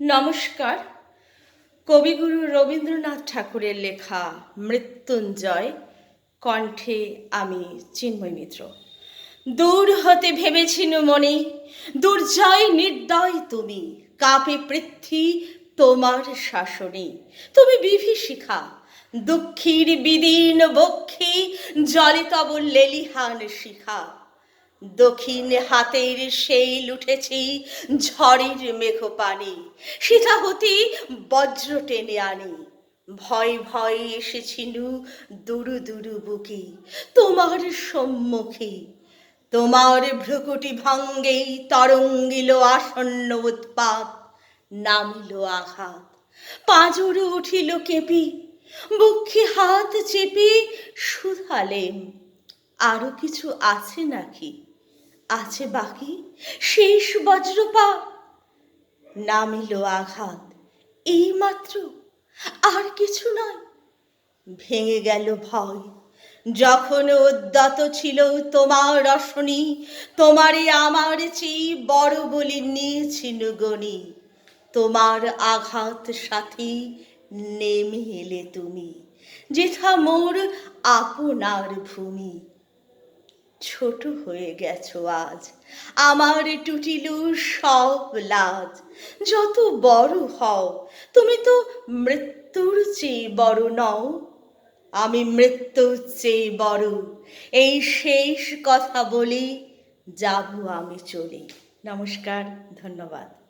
নমস্কার। কবিগুরু রবীন্দ্রনাথ ঠাকুরের লেখা মৃত্যুঞ্জয়, কণ্ঠে আমি চিন্ময় মিত্র। দূর হতে ভেবেছিনু মনে, দুর্জয় নির্দয় তুমি, কাপে পৃথ্বী তোমার শাসনে। তুমি বিভীষিখা দুঃখীর বিদীন বক্ষী, জলে তব লেলিহান শিখা। দক্ষিণ হাতের সেই লুটেছি ঝড়ের মেঘ পানি সেটা হতে বজ্র টেনে আনি। ভয় ভয় এসেছিনু দুরু দুরু বুকে। তোমার সম্মুখে। তোমার ভ্রুকুটি ভঙ্গেই তরঙ্গিল আসন্ন উৎপাত, নামিল আঘাত। পাঁজর উঠিল কেঁপি বক্ষে হাত চেপে শুধালেম। আরও কিছু আছে নাকি? আছে বাকি? শেষ বজ্রপাত নামিল আঘাত। এই মাত্র? আর কিছু নয়। ভেঙে গেল ভয়। যখন উদ্যত ছিল তোমার রসনী তোমারে আমার চেয়ে বড় বলে নিয়েছিল গণি তোমার আঘাত সাথে নেমে এলে তুমি, যেথা মোর আপনার ভূমি। ছোট হয়ে গেছো আজ। আমার টুটিল সব লাজ। যত বড় হও, তুমি তো মৃত্যুর চেয়ে বড় নও। আমি মৃত্যুর চেয়ে বড়। এই শেষ কথা বলি, যাব আমি চলি। নমস্কার, ধন্যবাদ।